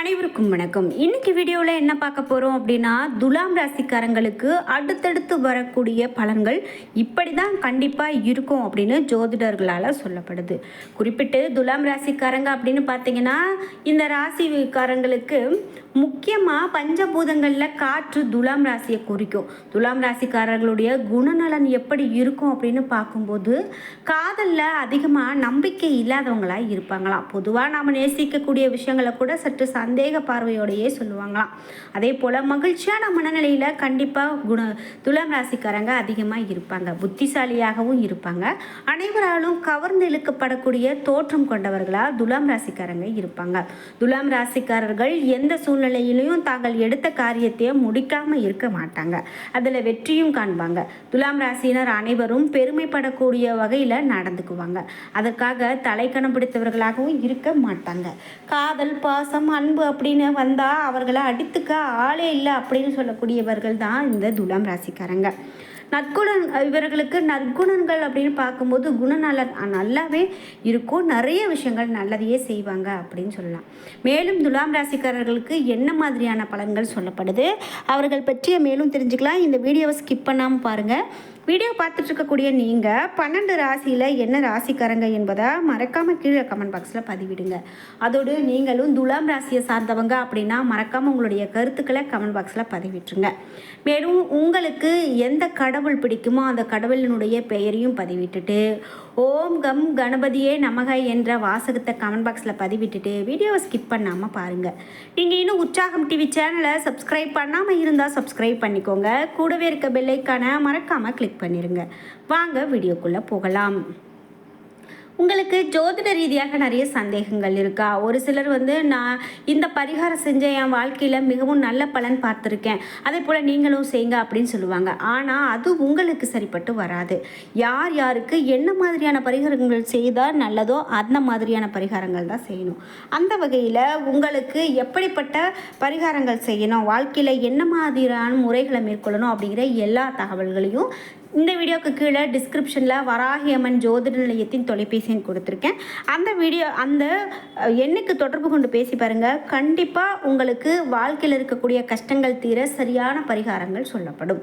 அனைவருக்கும் வணக்கம். இன்னைக்கு வீடியோவில் என்ன பார்க்க போகிறோம் அப்படின்னா துலாம் ராசிக்காரங்களுக்கு அடுத்தடுத்து வரக்கூடிய பலன்கள் இப்படி தான் கண்டிப்பாக இருக்கும் அப்படின்னு ஜோதிடர்களால் சொல்லப்படுது. குறிப்பிட்டு துலாம் ராசிக்காரங்க அப்படின்னு பார்த்தீங்கன்னா இந்த ராசிக்காரங்களுக்கு முக்கியமாக பஞ்சபூதங்களில் காற்று துலாம் ராசியை குறிக்கும். துலாம் ராசிக்காரர்களுடைய குணநலன் எப்படி இருக்கும் அப்படின்னு பார்க்கும்போது காதலில் அதிகமாக நம்பிக்கை இல்லாதவங்களாக இருப்பாங்களாம். பொதுவாக நாம் நேசிக்கக்கூடிய விஷயங்களை கூட சற்று சந்தேக பார்வையோடையே சொல்லுவாங்களாம். அதே போல் மகிழ்ச்சியான மனநிலையில் கண்டிப்பாக குண துலாம் ராசிக்காரங்க அதிகமாக இருப்பாங்க. புத்திசாலியாகவும் இருப்பாங்க. அனைவராலும் கவர்ந்து இழுக்கப்படக்கூடிய தோற்றம் கொண்டவர்களாக துலாம் ராசிக்காரங்க இருப்பாங்க. துலாம் ராசிக்காரர்கள் எந்த சூழ்நிலை சூழ்நிலையிலையும் தாங்கள் எடுத்த காரியத்தையே முடிக்காமல் இருக்க மாட்டாங்க. அதில் வெற்றியும் காண்பாங்க. துலாம் ராசியினர் அனைவரும் பெருமைப்படக்கூடிய வகையில் நடந்துக்குவாங்க. அதற்காக தலைக்கணம் பிடித்தவர்களாகவும் இருக்க மாட்டாங்க. காதல் பாசம் அன்பு அப்படின்னு வந்தால் அவர்களை அடித்துக்க ஆளே இல்லை அப்படின்னு சொல்லக்கூடியவர்கள் தான் இந்த துலாம் ராசிக்காரங்க. நற்குணம் இவர்களுக்கு நற்குணங்கள் அப்படின்னு பார்க்கும்போது குணநலன் நல்லாவே இருக்கும். நிறைய விஷயங்கள் நல்லதையே செய்வாங்க அப்படின்னு சொல்லலாம். மேலும் துலாம் ராசிக்காரர்களுக்கு என்ன மாதிரியான பலன்கள் சொல்லப்படுது? அவர்கள் பற்றிய மேலும் தெரிஞ்சுக்கலாம். இந்த வீடியோவை ஸ்கிப் பண்ணாமல் பாருங்கள் வீடியோ பார்த்துட்டு இருக்கக்கூடிய நீங்கள் பன்னெண்டு ராசியில் என்ன ராசிக்காரங்க என்பதை மறக்காமல் கீழே கமெண்ட் பாக்ஸில் பதிவிடுங்க. அதோடு நீங்களும் துலாம் ராசியை சார்ந்தவங்க அப்படின்னா மறக்காமல் உங்களுடைய கருத்துக்களை கமெண்ட் பாக்ஸில் பதிவிட்டுருங்க மேலும் உங்களுக்கு எந்த கடவுள் பிடிக்குமோ அந்த கடவுளினுடைய பெயரையும் பதிவிட்டுட்டு ஓம் கம் கணபதியே நமக என்ற வாசகத்தை கமெண்ட் பாக்ஸில் பதிவிட்டுட்டு வீடியோவை ஸ்கிப் பண்ணாமல் பாருங்கள் நீங்கள் இன்னும் உற்சாகம் டிவி சேனலை சப்ஸ்கிரைப் பண்ணாமல் இருந்தால் சப்ஸ்கிரைப் பண்ணிக்கோங்க. கூடவே இருக்க பெல்லைக்கான மறக்காமல் கிளிக் பண்ணிடுங்க வாங்க வீடியோக்குள்ளே போகலாம். உங்களுக்கு ஜோதிட ரீதியாக நிறைய சந்தேகங்கள் இருக்கா? ஒரு சிலர் வந்து நான் இந்த பரிகாரம் செஞ்ச என் வாழ்க்கையில் மிகவும் நல்ல பலன் பார்த்துருக்கேன். அதே போல் நீங்களும் செய்யுங்க அப்படின்னு சொல்லுவாங்க. ஆனால் அது உங்களுக்கு சரிப்பட்டு வராது. யார் யாருக்கு என்ன மாதிரியான பரிகாரங்கள் செய்தால் நல்லதோ அந்த மாதிரியான பரிகாரங்கள் தான் செய்யணும். அந்த வகையில் உங்களுக்கு எப்படிப்பட்ட பரிகாரங்கள் செய்யணும்? வாழ்க்கையில் என்ன மாதிரியான முறைகளை மேற்கொள்ளணும்? அப்படிங்கிற எல்லா தகவல்களையும் இந்த வீடியோக்கு கீழே டிஸ்கிரிப்ஷனில் வராகியம்மன் ஜோதிட நிலையத்தின் தொலைபேசின்னு கொடுத்துருக்கேன். அந்த வீடியோ அந்த எண்ணுக்கு தொடர்பு கொண்டு பேசி பாருங்கள் கண்டிப்பாக உங்களுக்கு வாழ்க்கையில் இருக்கக்கூடிய கஷ்டங்கள் தீர சரியான பரிகாரங்கள் சொல்லப்படும்.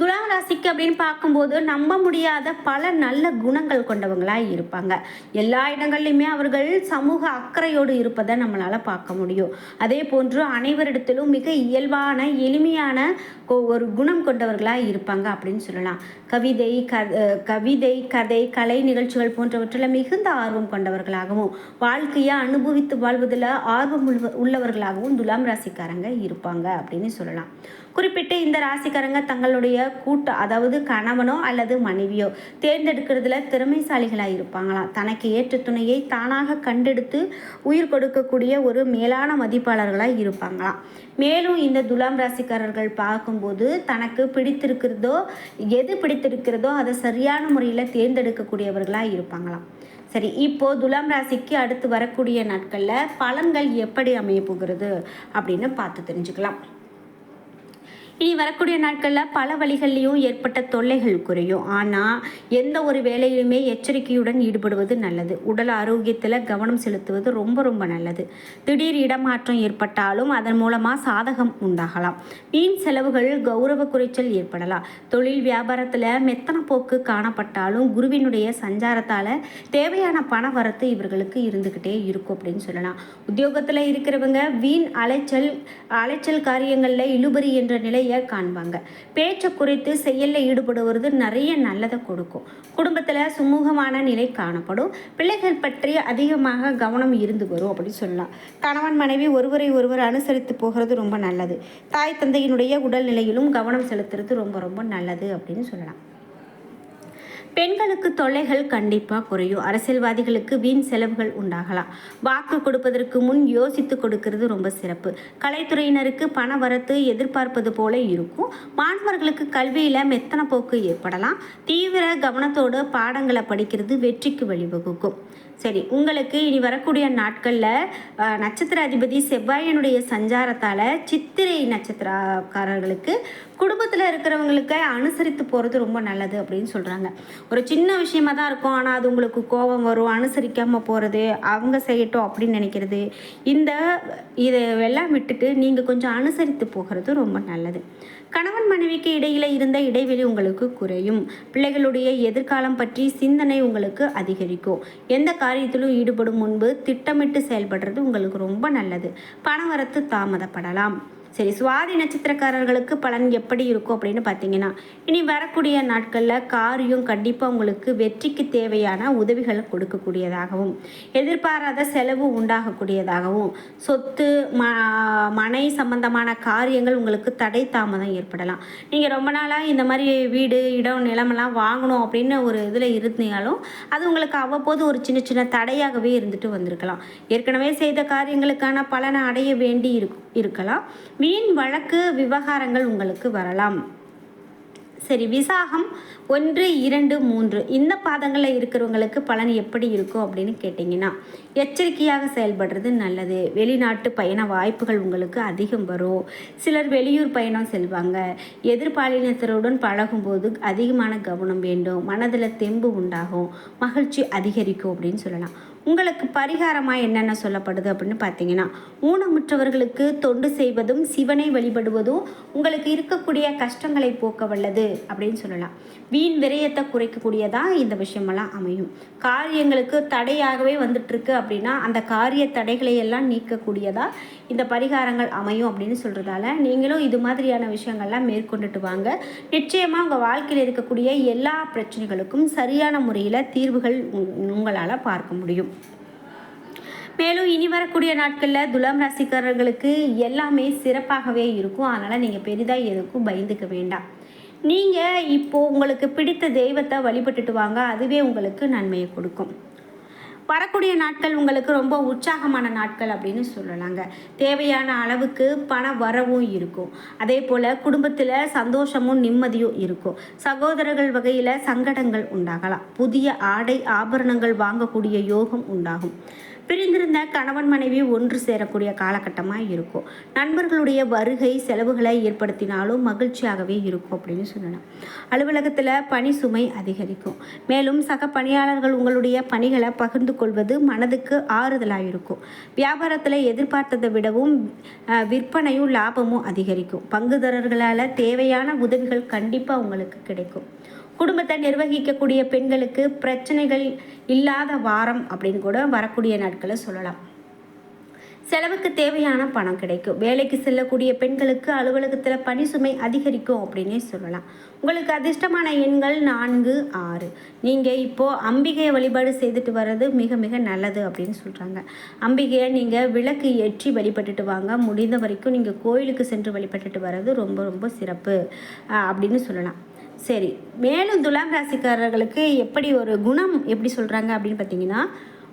துலாம் ராசிக்கு அப்படின்னு பார்க்கும்போது நம்ப முடியாத பல நல்ல குணங்கள் கொண்டவங்களாக இருப்பாங்க. எல்லா இடங்கள்லையுமே அவர்கள் சமூக அக்கறையோடு இருப்பதை நம்மளால் பார்க்க முடியும். அதே போன்று அனைவரிடத்திலும் மிக இயல்பான எளிமையான கொ- ஒரு குணம் கொண்டவர்களாக இருப்பாங்க அப்படின்னு சொல்லலாம். கவிதை க கவிதை கதை கலை நிகழ்ச்சிகள் போன்றவற்றில் மிகுந்த ஆர்வம் கொண்டவர்களாகவும் வாழ்க்கையை அனுபவித்து வாழ்வதில் ஆர்வம் உள்ளவர்களாகவும் துலாம் ராசிக்காரங்க இருப்பாங்க அப்படின்னு சொல்லலாம். குறிப்பிட்டு இந்த ராசிக்காரங்க தங்களுடைய கூட்ட அதாவது கணவனோ அல்லது மனைவியோ தேர்ந்தெடுக்கிறதுல திறமைசாலிகளாக இருப்பாங்களாம் தனக்கு ஏற்ற துணையை தானாக கண்டெடுத்து உயிர் கொடுக்கக்கூடிய ஒரு மேலான மதிப்பாளர்களாக இருப்பாங்களாம் மேலும் இந்த துலாம் ராசிக்காரர்கள் பார்க்கும்போது தனக்கு பிடித்திருக்கிறதோ எது பிடித்திருக்கிறதோ அதை சரியான முறையில் தேர்ந்தெடுக்கக்கூடியவர்களாக இருப்பாங்களாம் சரி இப்போ துலாம் ராசிக்கு அடுத்து வரக்கூடிய நாட்களில் பலன்கள் எப்படி அமைய போகிறது அப்படின்னு பார்த்து தெரிஞ்சுக்கலாம். இனி வரக்கூடிய நாட்களில் பல வழிகள்லையும் ஏற்பட்ட தொல்லைகள் குறையும். ஆனால் எந்த ஒரு வேலையிலுமே எச்சரிக்கையுடன் ஈடுபடுவது நல்லது. உடல் ஆரோக்கியத்தில் கவனம் செலுத்துவது ரொம்ப ரொம்ப நல்லது. திடீர் இடமாற்றம் ஏற்பட்டாலும் அதன் மூலமாக சாதகம் உண்டாகலாம். வீண் செலவுகள் கௌரவ குறைச்சல் ஏற்படலாம். தொழில் வியாபாரத்தில் மெத்தன போக்கு காணப்பட்டாலும் குருவினுடைய சஞ்சாரத்தால் தேவையான பண வரத்து இவர்களுக்கு இருந்துக்கிட்டே இருக்கும் அப்படின்னு சொல்லலாம். உத்தியோகத்தில் இருக்கிறவங்க வீண் அலைச்சல் அலைச்சல் காரியங்களில் இழுபறி என்ற நிலை நிலையை காண்பாங்க. பேச்சை குறித்து செயலில் ஈடுபடுவது நிறைய நல்லதை கொடுக்கும். குடும்பத்தில் சுமூகமான நிலை காணப்படும். பிள்ளைகள் பற்றி அதிகமாக கவனம் இருந்து வரும் அப்படின்னு சொல்லலாம். கணவன் மனைவி ஒருவரை ஒருவர் அனுசரித்து போகிறது ரொம்ப நல்லது. தாய் தந்தையினுடைய உடல்நிலையிலும் கவனம் செலுத்துறது ரொம்ப ரொம்ப நல்லது அப்படின்னு சொல்லலாம். பெண்களுக்கு தொல்லைகள் கண்டிப்பாக குறையும். அரசியல்வாதிகளுக்கு வீண் செலவுகள் உண்டாகலாம். வாக்கு கொடுப்பதற்கு முன் யோசித்து கொடுக்கிறது ரொம்ப சிறப்பு. கலைத்துறையினருக்கு பண வரத்து எதிர்பார்ப்பது போல இருக்கும். மாணவர்களுக்கு கல்வியில் மெத்தன போக்கு ஏற்படலாம். தீவிர கவனத்தோடு பாடங்களை படிக்கிறது வெற்றிக்கு வழிவகுக்கும். சரி உங்களுக்கு இனி வரக்கூடிய நாட்களில் நட்சத்திர அதிபதி செவ்வாயனுடைய சஞ்சாரத்தால் சித்திரை நட்சத்திரக்காரர்களுக்கு குடும்பத்தில் இருக்கிறவங்களுக்கு அனுசரித்து போகிறது ரொம்ப நல்லது அப்படின்னு சொல்கிறாங்க ஒரு சின்ன விஷயமா தான் இருக்கும். ஆனால் அது உங்களுக்கு கோபம் வரும். அனுசரிக்காமல் போகிறது அவங்க செய்யட்டும் அப்படின்னு நினைக்கிறது. இந்த இதெல்லாம் விட்டுட்டு நீங்கள் கொஞ்சம் அனுசரித்து போகிறது ரொம்ப நல்லது. கணவன் மனைவிக்கு இடையில் இருந்த இடைவெளி உங்களுக்கு குறையும். பிள்ளைகளுடைய எதிர்காலம் பற்றி சிந்தனை உங்களுக்கு அதிகரிக்கும். எந்த காரியத்திலும் ஈடுபடும் முன்பு திட்டமிட்டு செயல்படுறது உங்களுக்கு ரொம்ப நல்லது. பணவரத்து தாமதப்படலாம். சரி சுவாதி நட்சத்திரக்காரர்களுக்கு பலன் எப்படி இருக்கும் அப்படின்னு பார்த்தீங்கன்னா இனி வரக்கூடிய நாட்களில் காரியம் கண்டிப்பாக உங்களுக்கு வெற்றிக்கு தேவையான உதவிகளை கொடுக்கக்கூடியதாகவும் எதிர்பாராத செலவு உண்டாகக்கூடியதாகவும் சொத்து ம மனை சம்பந்தமான காரியங்கள் உங்களுக்கு தடை தாமதம் ஏற்படலாம். நீங்கள் ரொம்ப நாளாக இந்த மாதிரி வீடு இடம் நிலமெல்லாம் வாங்கணும் அப்படின்னு ஒரு இதில் இருந்தாலும் அது உங்களுக்கு அவ்வப்போது ஒரு சின்ன சின்ன தடையாகவே இருந்துட்டு வந்திருக்கலாம். ஏற்கனவே செய்த காரியங்களுக்கான பலனை அடைய வேண்டி இருக்கலாம். வீண் வழக்கு விவகாரங்கள் உங்களுக்கு வரலாம். சரி விசாகம் ஒன்று இரண்டு மூன்று. இந்த பாதங்களில் இருக்கிறவங்களுக்கு பலன் எப்படி இருக்கும் அப்படின்னு கேட்டிங்கன்னா எச்சரிக்கையாக செயல்படுறது நல்லது. வெளிநாட்டு பயண வாய்ப்புகள் உங்களுக்கு அதிகம் வரும். சிலர் வெளியூர் பயணம் செல்வாங்க. எதிர்பாலினத்தருடன் பழகும்போது அதிகமான கவனம் வேண்டும். மனதில் தெம்பு உண்டாகும். மகிழ்ச்சி அதிகரிக்கும் அப்படின்னு சொல்லலாம். உங்களுக்கு பரிகாரமாக என்னென்ன சொல்லப்படுது அப்படின்னு பார்த்தீங்கன்னா ஊனமுற்றவர்களுக்கு தொண்டு செய்வதும் சிவனை வழிபடுவதும் உங்களுக்கு இருக்கக்கூடிய கஷ்டங்களை போக்க வல்லது அப்படின்னு சொல்லலாம். வீண் விரயத்தை குறைக்கக்கூடியதாக இந்த விஷயமெல்லாம் அமையும். காரியங்களுக்கு தடையாகவே வந்துட்டுருக்கு அப்படின்னா அந்த காரிய தடைகளை எல்லாம் நீக்கக்கூடியதாக இந்த பரிகாரங்கள் அமையும் அப்படின்னு சொல்கிறதால நீங்களும் இது மாதிரியான விஷயங்கள்லாம் மேற்கொண்டுட்டு வாங்க. நிச்சயமாக உங்கள் வாழ்க்கையில் இருக்கக்கூடிய எல்லா பிரச்சனைகளுக்கும் சரியான முறையில் தீர்வுகள் உங்களால் பார்க்க முடியும். மேலும் இனி வரக்கூடிய நாட்களில் துலாம் ராசிக்காரர்களுக்கு எல்லாமே சிறப்பாகவே இருக்கும். அதனால் நீங்கள் பெரிதாக எதுக்கும் பயந்துக்க வேண்டாம். நீங்கள் இப்போது உங்களுக்கு பிடித்த தெய்வத்தை வழிபட்டுட்டு வாங்க. அதுவே உங்களுக்கு நன்மையை கொடுக்கும். வரக்கூடிய நாட்கள் உங்களுக்கு ரொம்ப உற்சாகமான நாட்கள் அப்படின்னு சொல்லலாங்க. தேவையான அளவுக்கு பண வரவும் இருக்கும். அதே போல் குடும்பத்தில் சந்தோஷமும் நிம்மதியும் இருக்கும். சகோதரர்கள் வகையில் சங்கடங்கள் உண்டாகலாம். புதிய ஆடை ஆபரணங்கள் வாங்கக்கூடிய யோகம் உண்டாகும். பிரிந்திருந்த கணவன் மனைவி ஒன்று சேரக்கூடிய காலகட்டமாக இருக்கும். நண்பர்களுடைய வருகை செலவுகளை ஏற்படுத்தினாலும் மகிழ்ச்சியாகவே இருக்கும் அப்படின்னு சொல்லலாம். அலுவலகத்தில் பணி சுமை அதிகரிக்கும். மேலும் சக பணியாளர்கள் உங்களுடைய பணிகளை பகிர்ந்து கொள்வது மனதுக்கு ஆறுதலாக இருக்கும். வியாபாரத்தில் எதிர்பார்த்ததை விடவும் விற்பனையும் லாபமும் அதிகரிக்கும். பங்குதாரர்களால் தேவையான உதவிகள் கண்டிப்பாக உங்களுக்கு கிடைக்கும். குடும்பத்தை நிர்வகிக்கக்கூடிய பெண்களுக்கு பிரச்சனைகள் இல்லாத வாரம் அப்படின்னு கூட வரக்கூடிய நாட்களை சொல்லலாம். செலவுக்கு தேவையான பணம் கிடைக்கும். வேலைக்கு செல்லக்கூடிய பெண்களுக்கு அலுவலகத்தில் பணி சுமை அதிகரிக்கும் அப்படின்னே சொல்லலாம். உங்களுக்கு அதிர்ஷ்டமான எண்கள் நான்கு ஆறு. நீங்கள் இப்போது அம்பிகையை வழிபாடு செய்துட்டு வர்றது மிக மிக நல்லது அப்படின்னு சொல்கிறாங்க அம்பிகையை நீங்கள் விளக்கு ஏற்றி வழிபட்டுட்டு வாங்க. முடிந்த வரைக்கும் நீங்கள் கோயிலுக்கு சென்று வழிபட்டுட்டு வர்றது ரொம்ப ரொம்ப சிறப்பு அப்படின்னு சொல்லலாம். சரி மேலும் துலாம் ராசிக்காரர்களுக்கு எப்படி ஒரு குணம் எப்படி சொல்கிறாங்க அப்படின்னு பார்த்தீங்கன்னா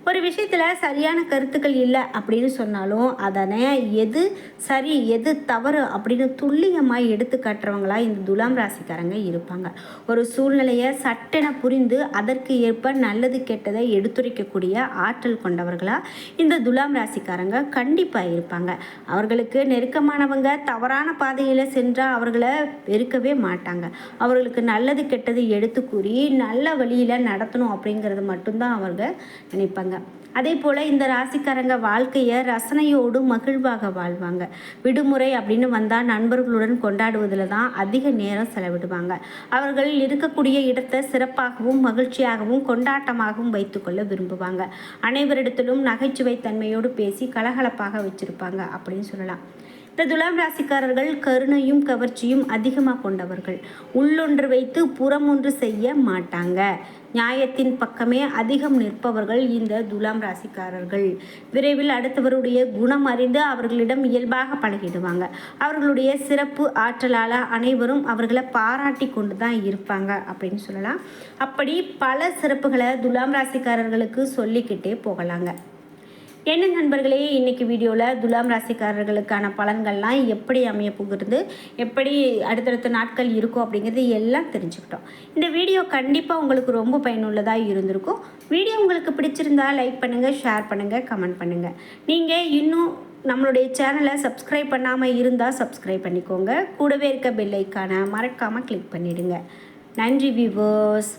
ஒரு விஷயத்தில் சரியான கருத்துக்கள் இல்லை அப்படின்னு சொன்னாலும் அதனை எது சரி எது தவறு அப்படின்னு துல்லியமாக எடுத்து காட்டுறவங்களாக இந்த துலாம் ராசிக்காரங்க இருப்பாங்க. ஒரு சூழ்நிலையை சட்டென புரிந்து அதற்கு ஏற்ப நல்லது கெட்டதை எடுத்துரைக்கக்கூடிய ஆற்றல் கொண்டவர்களாக இந்த துலாம் ராசிக்காரங்க கண்டிப்பாக இருப்பாங்க. அவர்களுக்கு நெருக்கமானவங்க தவறான பாதையில் சென்றால் அவர்களை வெறுக்கவே மாட்டாங்க. அவர்களுக்கு நல்லது கெட்டது எடுத்து கூறி நல்ல வழியில் நடத்தணும் அப்படிங்கிறது மட்டும்தான் அவர்கள் நினைப்பாங்க. அதே போல் இந்த ராசிக்காரங்க வாழ்க்கையை ரசனையோடு மகிழ்வாக வாழ்வாங்க. விடுமுறை அப்படின்னு வந்தால் நண்பர்களுடன் கொண்டாடுவதில் தான் அதிக நேரம் செலவிடுவாங்க. அவர்கள் இருக்கக்கூடிய இடத்தை சிறப்பாகவும் மகிழ்ச்சியாகவும் கொண்டாட்டமாகவும் வைத்துக்கொள்ள விரும்புவாங்க. அனைவரிடத்திலும் நகைச்சுவை தன்மையோடு பேசி கலகலப்பாக வச்சுருப்பாங்க அப்படின்னு சொல்லலாம். இந்த துலாம் ராசிக்காரர்கள் கருணையும் கவர்ச்சியும் அதிகமாக கொண்டவர்கள். உள்ளொன்று வைத்து புறம் ஒன்று செய்ய மாட்டாங்க. நியாயத்தின் பக்கமே அதிகம் நிற்பவர்கள் இந்த துலாம் ராசிக்காரர்கள். விரைவில் அடுத்தவருடைய குணம் அறிந்து அவர்களிடம் இயல்பாக பழகிடுவாங்க. அவர்களுடைய சிறப்பு ஆற்றலால் அனைவரும் அவர்களை பாராட்டி கொண்டு தான் இருப்பாங்க அப்படின்னு சொல்லலாம். அப்படி பல சிறப்புகளை துலாம் ராசிக்காரர்களுக்கு சொல்லிக்கிட்டே போகலாங்க. என்ன நண்பர்களே இன்னைக்கு வீடியோவில் துலாம் ராசிக்காரர்களுக்கான பலன்கள்லாம் எப்படி அமைய போகிறது எப்படி அடுத்தடுத்த நாட்கள் இருக்கும் அப்படிங்கிறது எல்லாம் தெரிஞ்சுக்கிட்டோம். இந்த வீடியோ கண்டிப்பாக உங்களுக்கு ரொம்ப பயனுள்ளதாக இருந்திருக்கும். வீடியோ உங்களுக்கு பிடிச்சிருந்தா லைக் பண்ணுங்கள் ஷேர் பண்ணுங்கள் கமெண்ட் பண்ணுங்கள் நீங்கள் இன்னும் நம்மளுடைய சேனலை சப்ஸ்கிரைப் பண்ணாமல் இருந்தால் சப்ஸ்கிரைப் பண்ணிக்கோங்க. கூடவே இருக்க பெல் ஐக்கானை மறக்காமல் கிளிக் பண்ணிடுங்க. நன்றி வியூவர்ஸ்